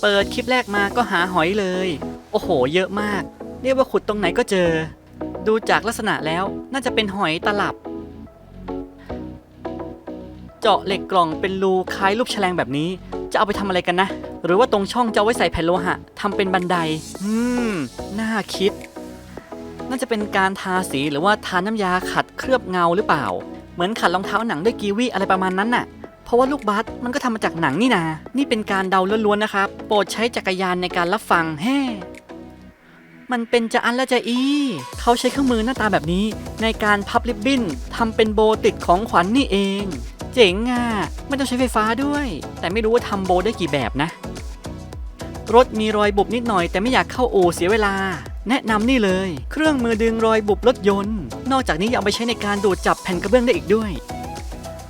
เปิดคลิปแรกมาก็หาหอยเลย โอ้โห เยอะมาก เรียกว่าขุดตรงไหนก็เจอ ดูจากลักษณะแล้วน่าจะเป็นหอยตลับ เจาะเหล็กกล่องเป็นรูคล้ายรูปแฉลงแบบนี้ จะเอาไปทำอะไรกันนะ หรือว่าตรงช่องจะไว้ใส่แผ่นโลหะทำเป็นบันได อืม น่าคิด น่าจะเป็นการทาสีหรือว่าทาน้ำยาขัดเคลือบเงาหรือเปล่า เหมือนขัดรองเท้าหนังด้วยกีวีอะไรประมาณนั้นน่ะ เพราะว่าลูกบาสมันก็ทำมาจากหนังนี่นา นี่เป็นการเดาล้วนๆนะครับ โปรดใช้จักรยานในการรับฟังแฮ่มันเป็นจะอันและจะอี เขาใช้เครื่องมือหน้าตาแบบนี้ ในการพับริบบิ้นทำเป็นโบติดของขวัญนนี่เอง เจ๋งอะไม่ต้องใช้ไฟฟ้าด้วย แต่ไม่รู้ว่าทำโบได้กี่แบบนะ รถมีรอยบุบนิดหน่อยแต่ไม่อยากเข้าอู่เสียเวลา แนะนำนี่เลย เครื่องมือดึงรอยบุบรถยนต์ นอกจากนี้ยังเอาไปใช้ในการดูดจับแผ่นกระเบื้องได้อีกด้วย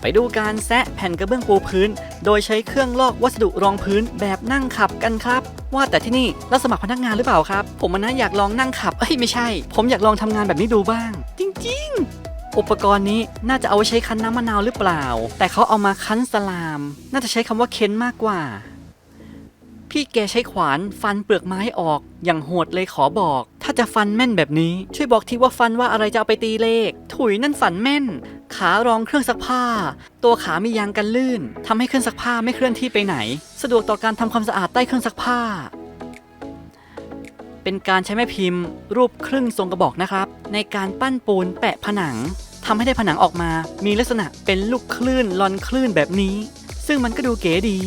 ไปดูการแซะแผ่นกระเบื้องปูพื้น โดยใช้เครื่องลอกวัสดุรองพื้นแบบนั่งขับกันครับ ว่าแต่ที่นี่รับสมัครพนักงานหรือเปล่าครับ ผมมันนะอยากลองนั่งขับเอ้ยไม่ใช่ ผมอยากลองทำงานแบบนี้ดูบ้าง จริง ๆ อุปกรณ์นี้น่าจะเอาไว้ใช้คั้นน้ำมะนาวหรือเปล่า แต่เขาเอามาคั้นสลาม น่าจะใช้คำว่าเค้นมากกว่า พี่แกใช้ขวานฟันเปลือกไม้ออก อย่างโหดเลยขอบอก ถ้าจะฟันแม่นแบบนี้ ช่วยบอกทีว่าฟันว่าอะไรจะเอาไปตีเลข ถุยนั่นฝันแม่น ขารองเครื่องซักผ้า ตัวขามียางกันลื่นทำให้เครื่องซักผ้าไม่เคลื่อนที่ไปไหน สะดวกต่อการทำความสะอาดใต้เครื่องซักผ้า เป็นการใช้แม่พิมพ์ รูปครึ่งทรงกระบอกนะครับ ในการปั้นปูนแปะผนังทำให้ได้ผนังออกมา มีลักษณะเป็นลูกคลื่นลอนคลื่นแบบนี้ ซึ่งมันก็ดูเก๋ดี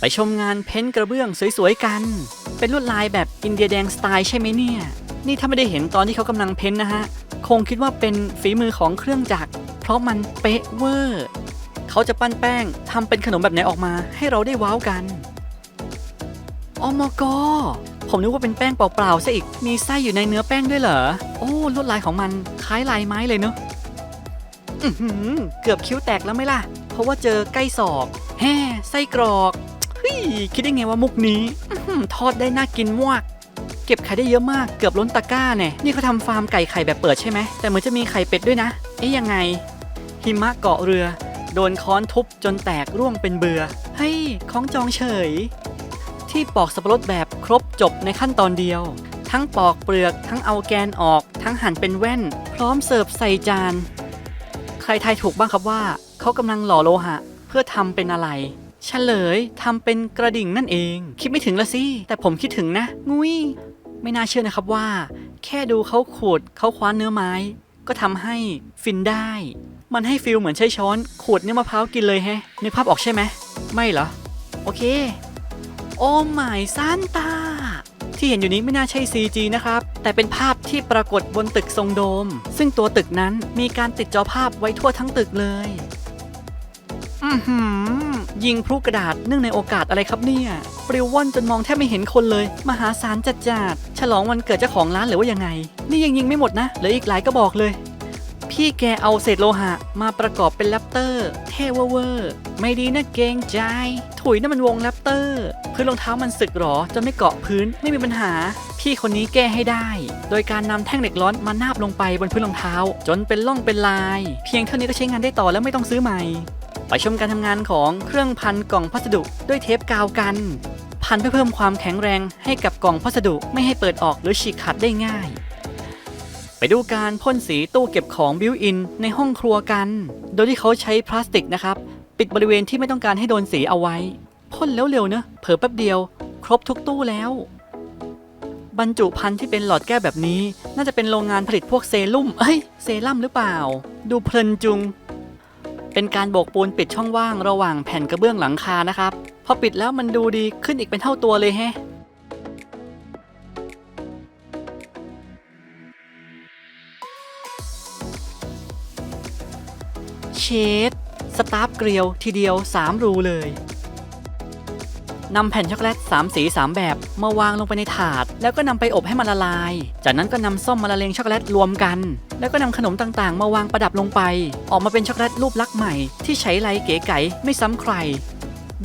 ไปชมงานเพ้นท์กระเบื้องสวยๆกัน เป็นลวดลายแบบอินเดียแดงสไตล์ใช่ไหมเนี่ย นี่ถ้าไม่ได้เห็นตอนที่เขากำลังเพ้นท์นะฮะ คงคิดว่าเป็นฝีมือของเครื่องจักร เพราะมันเป๊ะเวอร์ เขาจะปั้นแป้งทำเป็นขนมแบบไหนออกมาให้เราได้ว้าวกันอมกผมนึกว่าเป็นแป้งเปล่าๆซะอีก มีไส้อยู่ในเนื้อแป้งด้วยเหรอ โอ้ลวดลายของมันคล้ายลายไม้เลยเนอะเกือบคิ้วแตกแล้วไหมล่ะ เพราะว่าเจอใกล้ศอกแฮ่ไส้กรอกเฮ้ยคิดได้ไงว่ามุกนี้ทอดได้น่ากินมาก ไข่ได้เยอะมากเกือบล้นตะกร้าเนี่ยนี่เขาทำฟาร์มไก่ไข่แบบเปิดใช่ไหมแต่เหมือนจะมีไข่เป็ดด้วยนะ เอ๊ยยังไง หิมะเกาะเรือ โดนค้อนทุบจนแตกร่วงเป็นเบือเฮ้ยของจองเฉย ที่ปอกสับปะรดแบบครบจบในขั้นตอนเดียว ทั้งปอกเปลือกทั้งเอาแกนออก ทั้งหั่นเป็นแว่น พร้อมเสิร์ฟใส่จาน ใครทายถูกบ้างครับว่าเขากำลังหล่อโลหะ เพื่อทำเป็นอะไรเฉลยทำเป็นกระดิ่งนั่นเอง คิดไม่ถึงละสิ แต่ผมคิดถึงนะ งุย ไม่น่าเชื่อนะครับว่า แค่ดูเขาขูดเขาคว้านเนื้อไม้ ก็ทำให้ฟินได้ มันให้ฟิลเหมือนใช้ช้อนขูดเนื้อมะพร้าวกินเลยแฮะนึกภาพออกใช่ไหมไม่เหรอ โอเค โอ้หมายซานตา ที่เห็นอยู่นี้ไม่น่าใช่ CG นะครับ แต่เป็นภาพที่ปรากฏบนตึกทรงโดม ซึ่งตัวตึกนั้นมีการติดจอภาพไว้ทั่วทั้งตึกเลย อือหือ ยิงพลุกระดาษเนื่องในโอกาสอะไรครับเนี่ยปลิวว่อนจนมองแทบไม่เห็นคนเลย มหาศาลจัดจัดฉลองวันเกิดเจ้าของร้านหรือว่ายังไง นี่ยังยิงไม่หมดนะเหลืออีกหลายก็บอกเลย พี่แกเอาเศษโลหะ มาประกอบเป็นแรปเตอร์เท่เวอร์เวอร์ไม่ดีนะเกงใจถุยนั่นมันวงแรปเตอร์พื้นรองเท้ามันสึกหรอจนไม่เกาะพื้นไม่มีปัญหา พี่คนนี้แก้ให้ได้ โดยการนำแท่งเหล็กร้อนมานาบลงไปบนพื้นรองเท้า จนเป็นร่องเป็นลาย เพียงเท่านี้ก็ใช้งานได้ต่อแล้วไม่ต้องซื้อใหม่ ไปชมการทำงานของเครื่องพันกล่องพัสดุด้วยเทปกาวกัน พันเพื่อเพิ่มความแข็งแรงให้กับกล่องพัสดุไม่ให้เปิดออกหรือฉีกขาดได้ง่าย ไปดูการพ่นสีตู้เก็บของบิวอินในห้องครัวกัน โดยที่เขาใช้พลาสติกนะครับ ปิดบริเวณที่ไม่ต้องการให้โดนสีเอาไว้ พ่นเร็วๆเนอะเผลอแป๊บเดียว ครบทุกตู้แล้ว บรรจุภัณฑ์ที่เป็นหลอดแก้วแบบนี้ น่าจะเป็นโรงงานผลิตพวกเซรุ่มเอ้ยเซรั่มหรือเปล่า ดูเพลินจุง เป็นการโบกปูนปิดช่องว่างระหว่างแผ่นกระเบื้องหลังคานะครับ พอปิดแล้วมันดูดีขึ้นอีกเป็นเท่าตัวเลยแฮะเชดสตาร์ฟเกลียวทีเดียว 3 รูเลยนำแผ่นช็อกโกแลต3 สี 3 แบบมาวางลงไปในถาด แล้วก็นำไปอบให้มันละลาย จากนั้นก็นำส้มมาละเลงช็อกโกแลตรวมกัน แล้วก็นำขนมต่างๆ มาวางประดับลงไป ออกมาเป็นช็อกโกแลตรูปลักษณ์ใหม่ ที่ใช้ลายเก๋ไก๋ไม่ซ้ำใคร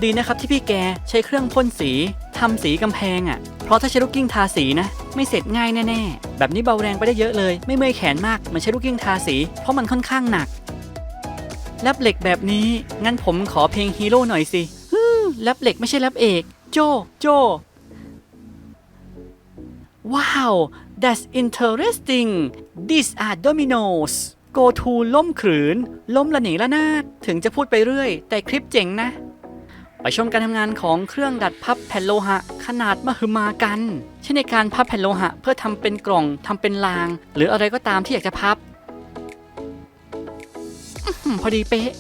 ดีนะครับที่พี่แกใช้เครื่องพ่นสีทำสีกำแพงอะ่ะ เพราะถ้าใช้ลูกกิ้งทาสีนะ ไม่เสร็จง่ายแน่ๆ แบบนี้เบาแรงไปได้เยอะเลย ไม่เมื่อยแขนมากเหมือนใช้ลูกกิ้งทาสี เพราะมันค่อนข้างหนักแรปเหล็กแบบนี้ งั้นผมขอเพลงฮีโร่หน่อยสิฮึ่มแรปเหล็กไม่ใช่แรปเอก โจ โจ ว้าว that's interesting these are dominoes go to ล้มขรืน ล้มละหนีละนาดถึงจะพูดไปเรื่อย แต่คลิปเจ๋งนะ ไปชมการทำงานของเครื่องดัดพับแผ่นโลหะ ขนาดมหึมากัน เช่นในการพับแผ่นโลหะ เพื่อทำเป็นกล่องทำเป็นราง หรืออะไรก็ตามที่อยากจะพับอพอดีเป๊ะ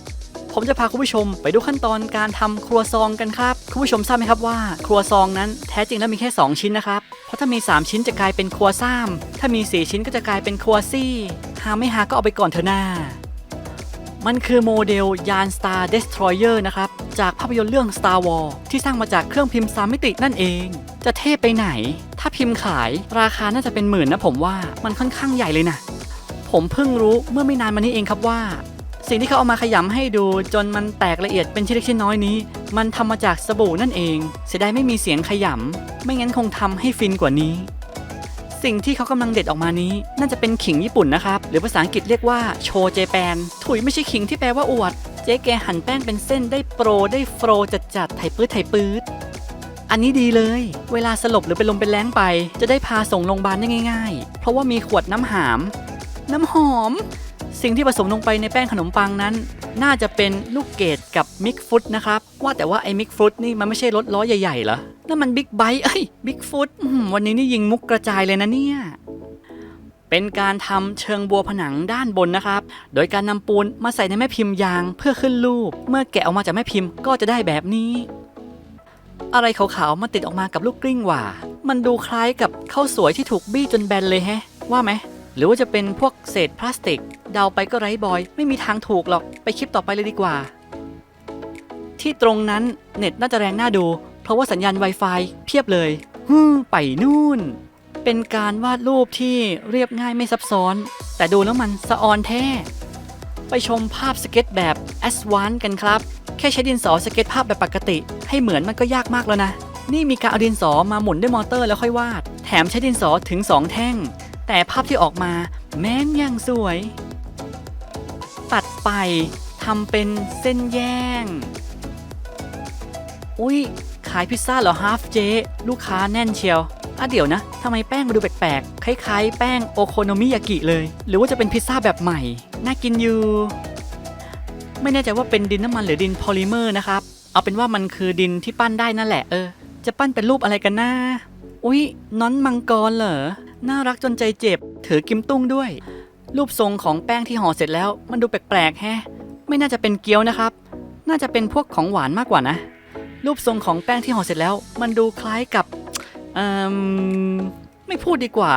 ผมจะพาคุณผู้ชมไปดูขั้นตอนการทำครัวซองกันครับ คุณผู้ชมทราบไหมครับว่า ครัวซองนั้นแท้จริงแล้วมีแค่ 2 ชิ้นนะครับ เพราะถ้ามี 3 ชิ้นจะกลายเป็นครัวซ่ามถ้ามี 4 ชิ้นก็จะกลายเป็นครัวซี่หาไม่หาก็เอาไปก่อนเถอะหน้า มันคือโมเดลยาน Star Destroyer นะครับ จากภาพยนตร์เรื่อง Star Wars ที่สร้างมาจากเครื่องพิมพ์สามมิตินั่นเอง จะเทพไปไหน ถ้าพิมพ์ขายราคาน่าจะเป็นหมื่นนะผมว่ามันค่อนข้างใหญ่เลยนะผมเพิ่งรู้เมื่อไม่นานมานี้เองครับว่า สิ่งที่เขาเอามาขยำให้ดูจนมันแตกละเอียดเป็นชิ้นเล็กชิ้นน้อยนี้ มันทำมาจากสบู่นั่นเอง เสียดายไม่มีเสียงขยำไม่งั้นคงทำให้ฟินกว่านี้ สิ่งที่เขากำลังเด็ดออกมานี้ น่าจะเป็นขิงญี่ปุ่นนะครับ หรือภาษาอังกฤษเรียกว่าโชเจแปน ถุยไม่ใช่ขิงที่แปลว่าอวด เจ๊แกหั่นแป้งเป็นเส้นได้โปรได้โฟรจัดจัดๆไถปื้ดไถปื้ดอันนี้ดีเลย เวลาสลบหรือเป็นลมเป็นแรงไป จะได้พาส่งโรงพยาบาลได้ง่าย ๆ เพราะว่ามีขวดน้ำหาม น้ำหอม สิ่งที่ผสมลงไปในแป้งขนมปังนั้น น่าจะเป็นลูกเกดกับมิกฟุตนะครับ ว่าแต่ว่าไอ้มิกฟุตนี่มันไม่ใช่รถล้อใหญ่ๆเหรอนั่นมันบิ๊กไบค์เอ้ยบิ๊กฟุตวันนี้นี่ยิงมุกกระจายเลยนะเนี่ยเป็นการทำเชิงบัวผนังด้านบนนะครับ โดยการนำปูนมาใส่ในแม่พิมพ์ยางเพื่อขึ้นรูป เมื่อแกะออกมาจากแม่พิมพ์ก็จะได้แบบนี้ อะไรขาวๆมาติดออกมากับลูกกลิ้งหว่า มันดูคล้ายกับข้าวสวยที่ถูกบี้จนแบนเลยแฮะ ว่าไหม หรือว่าจะเป็นพวกเศษพลาสติก เดาไปก็ไร้บอย ไม่มีทางถูกหรอก ไปคลิปต่อไปเลยดีกว่า ที่ตรงนั้นเน็ตน่าจะแรงน่าดู เพราะว่าสัญญาณ Wi-Fi เพียบเลยฮึมไปนู่น เป็นการวาดรูปที่เรียบง่ายไม่ซับซ้อน แต่ดูแล้วมันสะออนแท้ ไปชมภาพสเก็ตแบบ a d v a n c e กันครับ แค่ใช้ดินสอสเก็ตภาพแบบปกติ ให้เหมือนมันก็ยากมากแล้วนะ นี่มีการเอาดินสอมาหมุนด้วยมอเตอร์แล้วค่อยวาด แถมใช้ดินสอถึง 2 แท่ง แต่ภาพที่ออกมาแม้นยังสวยตัด ไปทำเป็นเส้นแย่ง อุ้ยขายพิซซ่าเหรอฮาฟเจลูกค้าแน่นเชียวอะเดี๋ยวนะทำไมแป้งมาดูแปลกๆ คล้ายๆ แป้งโอโคโนมิยากิเลย หรือว่าจะเป็นพิซซ่าแบบใหม่ น่ากินอยู่ ไม่แน่ใจว่าเป็นดินน้ำมันหรือดินพอลิเมอร์นะครับ เอาเป็นว่ามันคือดินที่ปั้นได้นั่นแหละเออ จะปั้นเป็นรูปอะไรกันนะอุ๊ยน้อนมังกรเหรอ น่ารักจนใจเจ็บ ถือกิมตุ้งด้วย รูปทรงของแป้งที่ห่อเสร็จแล้ว มันดูแปลกๆแฮะ ไม่น่าจะเป็นเกี๊ยวนะครับ น่าจะเป็นพวกของหวานมากกว่านะ รูปทรงของแป้งที่ห่อเสร็จแล้ว มันดูคล้ายกับเอ่มไม่พูดดีกว่า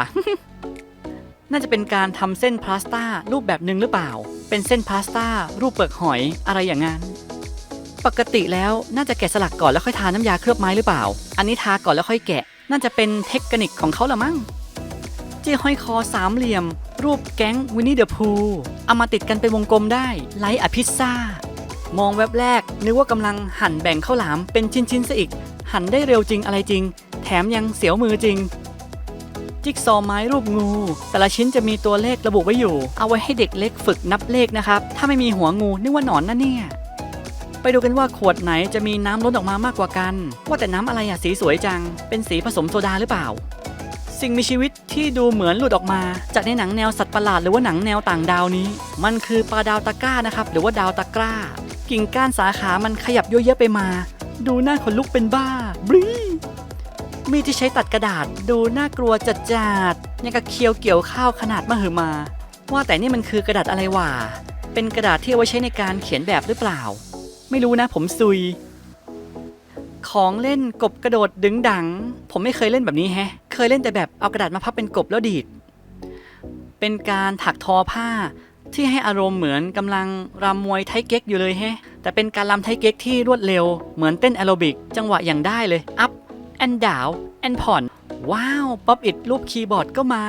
น่าจะเป็นการทำเส้นพาสต้ารูปแบบหนึ่งหรือเปล่า เป็นเส้นพาสต้ารูปเปลือกหอยอะไรอย่างนั้นปกติแล้วน่าจะแกะสลักก่อนแล้วค่อยทาน้ำยาเคลือบไม้หรือเปล่า อันนี้ทาก่อนแล้วค่อยแกะ น่าจะเป็นเทคนิคของเขาละมั้งเจี้ห้อยคอสามเหลี่ยม รูปแก๊งวินนี่เดอะพูเอามาติดกันเป็นวงกลมได้ไลท์อพิซซ่ามองแวบแรก นึกว่ากำลังหั่นแบ่งข้าวหลามเป็นชิ้นๆซะอีก หั่นได้เร็วจริงอะไรจริง แถมยังเสียวมือจริง จิ๊กซอว์ไม้รูปงู แต่ละชิ้นจะมีตัวเลขระบุไว้อยู่ เอาไว้ให้เด็กเล็กฝึกนับเลขนะครับ ถ้าไม่มีหัวงูนึกว่าหนอนนะเนี่ย ไปดูกันว่าขวดไหนจะมีน้ำล้นออกมามากกว่ากัน ว่าแต่น้ำอะไรอะสีสวยจัง เป็นสีผสมโซดาหรือเปล่า สิ่งมีชีวิตที่ดูเหมือนหลุดออกมา จากในหนังแนวสัตว์ประหลาดหรือว่าหนังแนวต่างดาวนี้ มันคือปลาดาวตะกร้านะครับหรือว่าดาวตะกร้า กิ่งก้านสาขามันขยับเยอะแยะไปมา ดูหน้าขนลุกเป็นบ้าบรีมีดที่ใช้ตัดกระดาษดูน่ากลัวจัดจัดยังกับเคียวเกี่ยวข้าวขนาดมหึมา ว่าแต่นี่มันคือกระดาษอะไรวะเป็นกระดาษที่เอาไว้ใช้ในการเขียนแบบหรือเปล่า ไม่รู้นะผมซุย ของเล่นกบกระโดดดึงดัง ผมไม่เคยเล่นแบบนี้แฮะ เคยเล่นแต่แบบเอากระดาษมาพับเป็นกบแล้วดีด เป็นการถักทอผ้าที่ให้อารมณ์เหมือนกำลังรำมวยไทเก๊กอยู่เลยแฮะ แต่เป็นการรำไทเก๊กที่รวดเร็ว เหมือนเต้นแอโรบิก จังหวะอย่างได้เลย อัพแอนดาวแอนผ่อน ว้าวป๊อปอิดรูปคีย์บอร์ดก็มา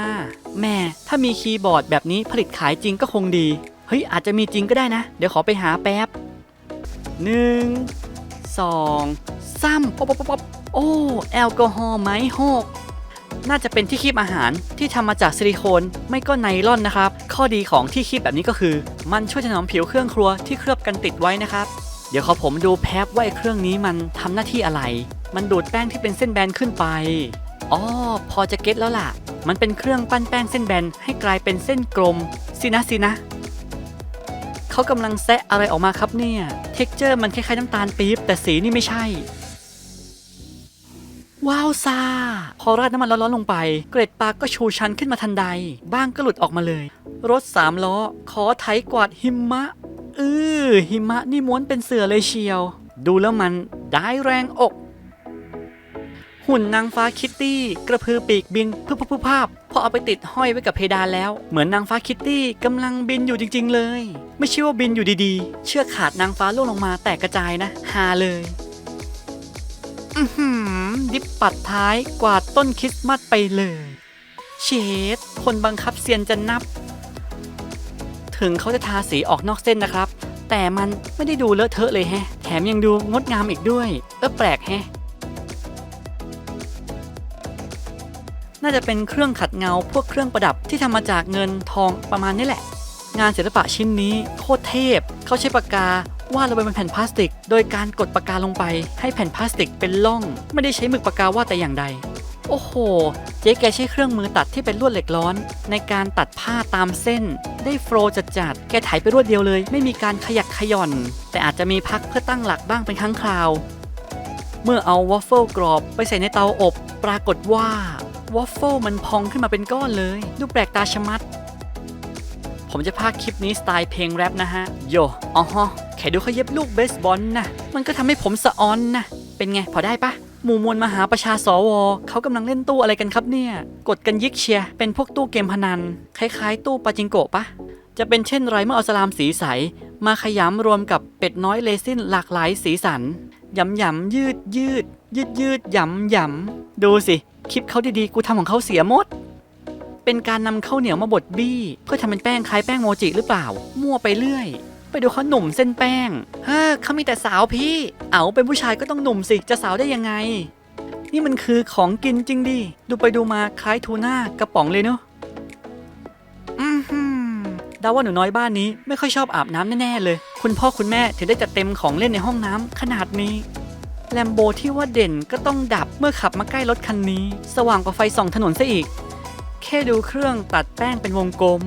แม่ถ้ามีคีย์บอร์ดแบบนี้ผลิตขายจริงก็คงดี เฮ้ย อาจจะมีจริงก็ได้นะ เดี๋ยวขอไปหาแป๊บหนึ่งสองสามป๊อปป๊อปป๊อปโอ้แอลกอฮอล์ไหมหกน่าจะเป็นที่คีบอาหารที่ทำมาจากซิลิโคนไม่ก็ไนลอนนะครับ ข้อดีของที่คีบแบบนี้ก็คือ มันช่วยถนอมผิวเครื่องครัวที่เคลือบกันติดไว้นะครับ เดี๋ยวขอผมดูแป๊บว่าไอ้เครื่องนี้มันทำหน้าที่อะไร มันดูดแป้งที่เป็นเส้นแบนขึ้นไปอ๋อพอจะเก็ตแล้วล่ะ มันเป็นเครื่องปั้นแป้งเส้นแบนให้กลายเป็นเส้นกลมสินะสินะเขากำลังแซะอะไรออกมาครับเนี่ย เท็กเจอร์มันคล้ายๆน้ำตาลปี๊บแต่สีนี่ไม่ใช่ ว้าวซ่า พอราดน้ำมันร้อนๆลงไป เกร็ดปลาก็ชูชันขึ้นมาทันใด บ้างก็หลุดออกมาเลย รถสามล้อ ขอไถกวาดหิมะเออหิมะนี่ม้วนเป็นเสือเลยเชียว ดูแล้วมันได้แรงอก หุ่นนางฟ้าคิตตี้ กระพือปีกบินพึบพึบพึบภาพพอเอาไปติดห้อยไว้กับเพดานแล้ว เหมือนนางฟ้าคิตตี้กำลังบินอยู่จริง ๆ เลย ไม่ใช่ว่าบินอยู่ดีๆ เชือกขาดนางฟ้าล่วงลงมาแตกกระจายนะฮาเลย ดิบปัดท้ายกวาดต้นคริสต์มาสไปเลย เชดคนบังคับเซียนจะนับ ถึงเขาจะทาสีออกนอกเส้นนะครับ แต่มันไม่ได้ดูเลอะเทอะเลยแฮะ แถมยังดูงดงามอีกด้วย เออแปลกแฮะ น่าจะเป็นเครื่องขัดเงาพวกเครื่องประดับที่ทำมาจากเงินทองประมาณนี้แหละ งานศิลปะชิ้นนี้โคตรเทพเขาใช้ปากกา วาดลงไปบนแผ่นพลาสติก โดยการกดปากกาลงไป ให้แผ่นพลาสติกเป็นล่อง ไม่ได้ใช้หมึกปากกาวาดแต่อย่างใด โอ้โห เจ๊แกใช้เครื่องมือตัดที่เป็นลวดเหล็กร้อน ในการตัดผ้าตามเส้น ได้โฟลว์จัดแกไถไปรวดเดียวเลย ไม่มีการขยักขย่อน แต่อาจจะมีพักเพื่อตั้งหลักบ้างเป็นครั้งคราว เมื่อเอาวอฟเฟิลกรอบไปใส่ในเตาอบ ปรากฏว่าวอฟเฟิลมันพองขึ้นมาเป็นก้อนเลย ดูแปลกตาชะมัด ผมจะพากคลิปนี้สไตล์เพลงแรปนะฮะ โยอ๋อฮะแค่ดูเขาเย็บลูกเบสบอลนะ มันก็ทำให้ผมสะออนนะ เป็นไงพอได้ปะหมู่มวลมหาประชาสวเขากำลังเล่นตู้อะไรกันครับเนี่ย กดกันยิกเชีย เป็นพวกตู้เกมพนัน คล้ายๆ ตู้ปาจิงโกะปะ จะเป็นเช่นไรเมื่อเอาสลามสีใส มาขยำรวมกับเป็ดน้อยเลซินหลากหลายสีสันยำยำยืดยืดยืดยืดยำยำดูสิ คลิปเขาดีๆ กูทำของเขาเสียหมด เป็นการนำข้าวเหนียวมาบดบี้ เพื่อทำเป็นแป้งคล้ายแป้งโมจิหรือเปล่า มั่วไปเรื่อย ไปดูเขาหนุ่มเส้นแป้งเฮ้อเขามีแต่สาวพี่ เอาเป็นผู้ชายก็ต้องหนุ่มสิจะสาวได้ยังไง นี่มันคือของกินจริงดิดูไปดูมาคล้ายทูน่ากระป๋องเลยเนาะอือหือเดาว่าหนูน้อยบ้านนี้ไม่ค่อยชอบอาบน้ำแน่ๆเลย คุณพ่อคุณแม่ถึงได้จัดเต็มของเล่นในห้องน้ำขนาดนี้แลมโบที่ว่าเด่นก็ต้องดับเมื่อขับมาใกล้รถคันนี้ สว่างกว่าไฟส่องถนนซะอีก แค่ดูเครื่องตัดแป้งเป็นวงกลม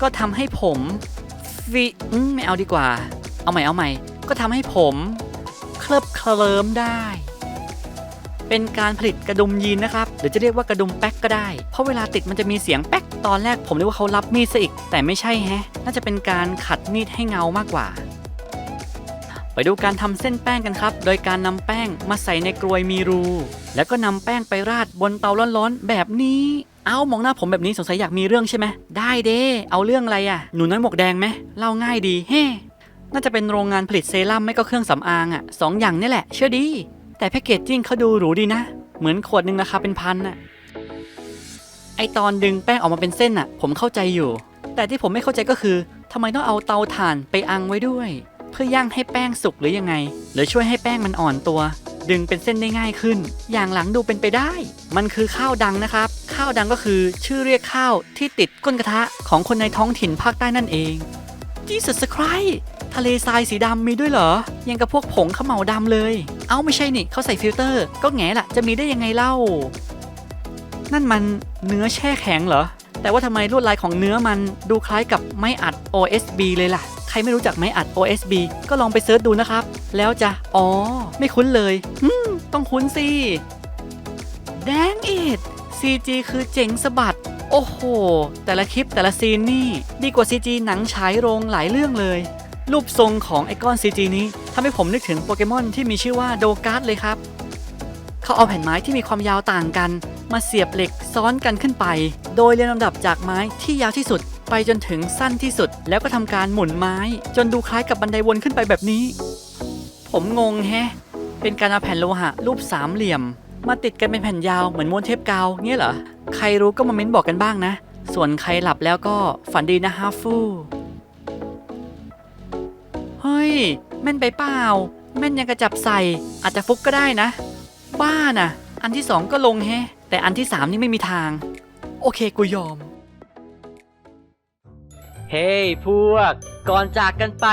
ก็ทำให้ผมฟิอืมไม่เอาดีกว่า เอาใหม่เอาใหม่ ก็ทำให้ผม เคลิบเคลิ้มได้ เป็นการผลิตกระดุมยีนนะครับหรือจะเรียกว่ากระดุมแป๊กก็ได้ เพราะเวลาติดมันจะมีเสียงแป๊กตอนแรกผมนึกว่าเขารับมีดซะอีก แต่ไม่ใช่แฮะ น่าจะเป็นการขัดมีดให้เงามากกว่า ไปดูการทำเส้นแป้งกันครับ โดยการนำแป้งมาใส่ในกรวยมีรู แล้วก็นำแป้งไปราดบนเตาร้อนๆแบบนี้ เอามองหน้าผมแบบนี้สงสัยอยากมีเรื่องใช่ไหมได้เด้เอาเรื่องอะไรอะ่ะหนูน้อยหมวกแดงไหมเล่าง่ายดีเฮ้น่าจะเป็นโรงงานผลิตเซรั่มไม่ก็เครื่องสำอางอะ่ะสองอย่างนี่แหละ เชื่อดี แต่แพคเกจจิ้งเขาดูหรูดีนะ เหมือนขวดหนึ่งราคาเป็นพันน่ะไอตอนดึงแป้งออกมาเป็นเส้นน่ะ ผมเข้าใจอยู่ แต่ที่ผมไม่เข้าใจก็คือทำไมต้องเอาเตาถ่านไปอังไว้ด้วย เพื่อย่างให้แป้งสุกหรือยังไง หรือช่วยให้แป้งมันอ่อนตัว ดึงเป็นเส้นได้ง่ายขึ้น อย่างหลังดูเป็นไปได้ มันคือข้าวดังนะครับาวดังก็คือชื่อเรียกข้าวที่ติดก้นกระทะของคนในท้องถิ่นภาคใต้นั่นเองจีสุดสครทะเลทรายสีดำมีด้วยเหรอ ยังกับพวกผงขมเหลาดำเลย เอ้าไม่ใช่นี่เขาใส่ฟิลเตอร์ ก็แง่ละจะมีได้ยังไงเล่า นั่นมันเนื้อแช่แข็งเหรอ แต่ว่าทำไมลวดลายของเนื้อมันดูคล้ายกับไม้อัด OSB เลยล่ะ ใครไม่รู้จักไม้อัด OSB ก็ลองไปเซิร์ชดูนะครับ แล้วจะ อ๋อ ไม่คุ้นเลยฮึต้องคุ้นสิ แดงอิด CG คือเจ๋งสะบัด โอ้โห แต่ละคลิปแต่ละซีนนี่ ดีกว่า CG หนังฉายโรงหลายเรื่องเลย รูปทรงของไอก้อน CG นี้ทำให้ผมนึกถึงโปเกมอนที่มีชื่อว่าโดการ์ดเลยครับ เขาเอาแผ่นไม้ที่มีความยาวต่างกัน มาเสียบเหล็กซ้อนกันขึ้นไป โดยเรียงลำดับจากไม้ที่ยาวที่สุด ไปจนถึงสั้นที่สุด แล้วก็ทำการหมุนไม้ จนดูคล้ายกับบันไดวนขึ้นไปแบบนี้ ผมงงแฮะเป็นการเอาแผ่นโลหะรูปสามเหลี่ยม มาติดกันเป็นแผ่นยาวเหมือนม้วนเทปกาวเงี้ยเหรอ ใครรู้ก็มาเม้นบอกกันบ้างนะ ส่วนใครหลับแล้วก็ฝันดีนะฮาฟูเฮ้ย แม่นไปเปล่า แม่นยังกระจับใส่ อาจจะฟุกก็ได้นะ บ้าน่ะ อันที่สองก็ลงแฮะ แต่อันที่สามนี่ไม่มีทาง โอเคกูยอม เฮ้ยพวก ก่อนจากกันไป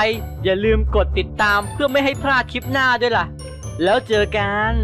อย่าลืมกดติดตามเพื่อไม่ให้พลาดคลิปหน้าด้วยล่ะ แล้วเจอกัน